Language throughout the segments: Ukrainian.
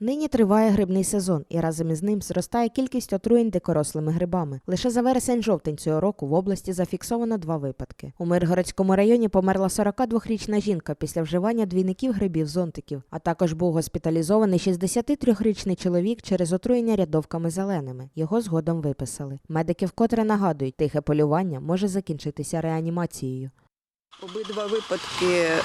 Нині триває грибний сезон, і разом із ним зростає кількість отруєнь дикорослими грибами. Лише за вересень-жовтень цього року в області зафіксовано два випадки. У Миргородському районі померла 42-річна жінка після вживання двійників грибів зонтиків, а також був госпіталізований 63-річний чоловік через отруєння рядовками зеленими. Його згодом виписали. Медики вкотре нагадують, тихе полювання може закінчитися реанімацією. Обидва випадки е,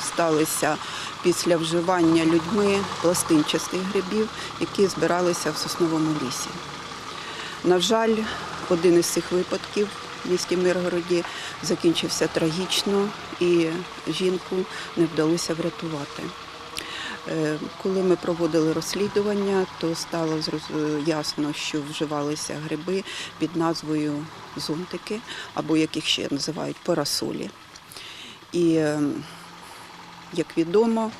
сталися після вживання людьми пластинчастих грибів, які збиралися в сосновому лісі. На жаль, один із цих випадків в місті Миргороді закінчився трагічно і жінку не вдалося врятувати. Е, Коли ми проводили розслідування, то стало ясно, що вживалися гриби під назвою зонтики, або яких ще називають парасолі. І, е, як відомо,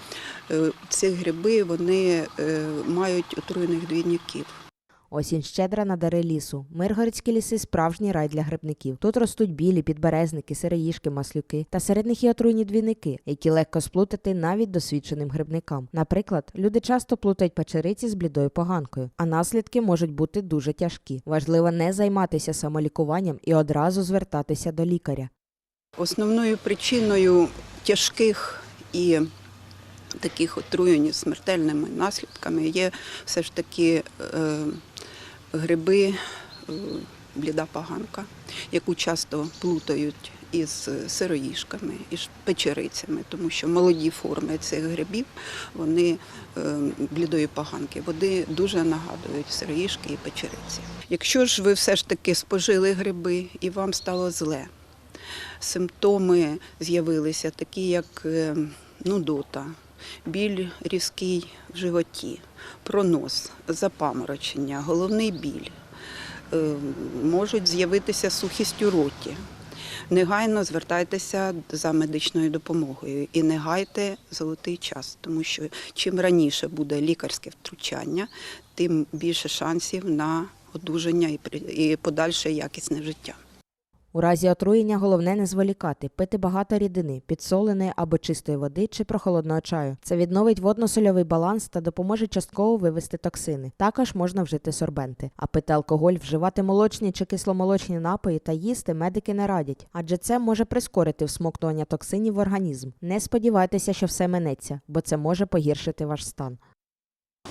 е, ці гриби вони е, мають отруєних двійників. Осінь щедра на дари лісу. Миргородські ліси справжній рай для грибників. Тут ростуть білі, підберезники, сироїшки, маслюки. Та серед них є отруйні двійники, які легко сплутати навіть досвідченим грибникам. Наприклад, люди часто плутають печериці з блідою поганкою, а наслідки можуть бути дуже тяжкі. Важливо не займатися самолікуванням і одразу звертатися до лікаря. Основною причиною тяжких і таких отруєнь смертельними наслідками є все ж таки е, гриби е, бліда поганка, яку часто плутають із сироїшками, із печерицями, тому що молоді форми цих грибів, вони е, блідої поганки, вони дуже нагадують сироїшки і печериці. Якщо ж ви все ж таки спожили гриби і вам стало зле, симптоми з'явилися, такі як е, нудота, біль різкий в животі, пронос, запаморочення, головний біль. Е, Можуть з'явитися сухість у роті. Негайно звертайтеся за медичною допомогою і не гайте золотий час, тому що чим раніше буде лікарське втручання, тим більше шансів на одужання і подальше якісне життя. У разі отруєння головне не зволікати, пити багато рідини, підсоленої або чистої води чи прохолодного чаю. Це відновить водно-сольовий баланс та допоможе частково вивести токсини. Також можна вжити сорбенти. А пити алкоголь, вживати молочні чи кисломолочні напої та їсти медики не радять, адже це може прискорити всмоктування токсинів в організм. Не сподівайтеся, що все минеться, бо це може погіршити ваш стан.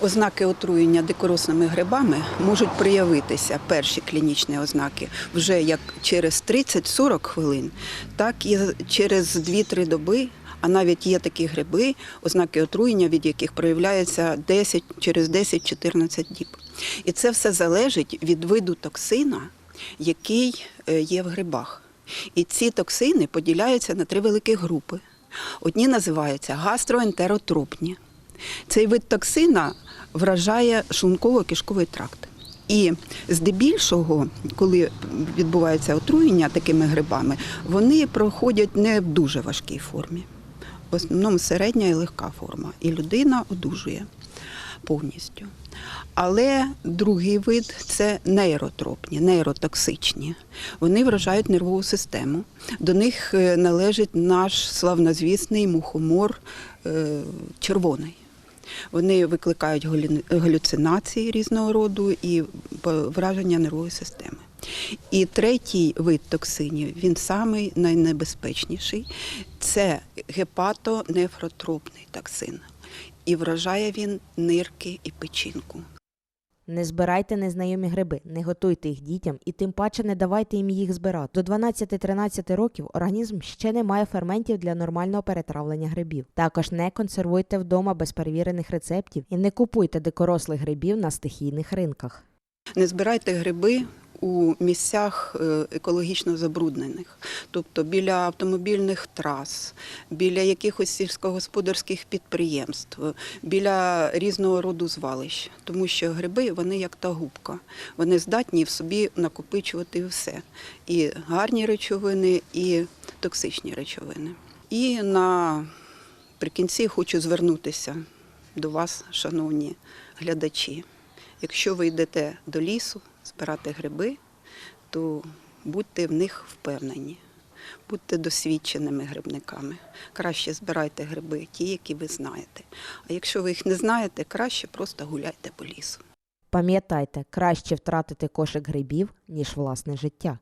Ознаки отруєння дикоросними грибами можуть проявитися перші клінічні ознаки вже як через 30-40 хвилин, так і через 2-3 доби. А навіть є такі гриби, ознаки отруєння, від яких проявляються 10, через 10-14 діб. І це все залежить від виду токсина, який е, є в грибах. І ці токсини поділяються на три великі групи. Одні називаються гастроентеротропні. Цей вид токсина вражає шлунково-кишковий тракт. І здебільшого, коли відбувається отруєння такими грибами, вони проходять не в дуже важкій формі. В основному середня і легка форма. І людина одужує повністю. Але другий вид це нейротропні, нейротоксичні. Вони вражають нервову систему. До них е, належить наш славнозвісний мухомор е, червоний. Вони викликають галюцинації різного роду і враження нервової системи. І третій вид токсинів, він самий найнебезпечніший, це гепатонефротропний токсин. І вражає він нирки і печінку. Не збирайте незнайомі гриби, не готуйте їх дітям і тим паче не давайте їм їх збирати. До 12-13 років організм ще не має ферментів для нормального перетравлення грибів. Також не консервуйте вдома без перевірених рецептів і не купуйте дикорослих грибів на стихійних ринках. Не збирайте гриби у місцях е, екологічно забруднених, тобто біля автомобільних трас, біля якихось сільськогосподарських підприємств, біля різного роду звалищ, тому що гриби вони як та губка, вони здатні в собі накопичувати все: і гарні речовини, і токсичні речовини. І наприкінці хочу звернутися до вас, шановні глядачі. Якщо ви йдете до лісу збирати гриби, то будьте в них впевнені, будьте досвідченими грибниками. Краще збирайте гриби, ті, які ви знаєте. А якщо ви їх не знаєте, краще просто гуляйте по лісу. Пам'ятайте, краще втратити кошик грибів, ніж власне життя.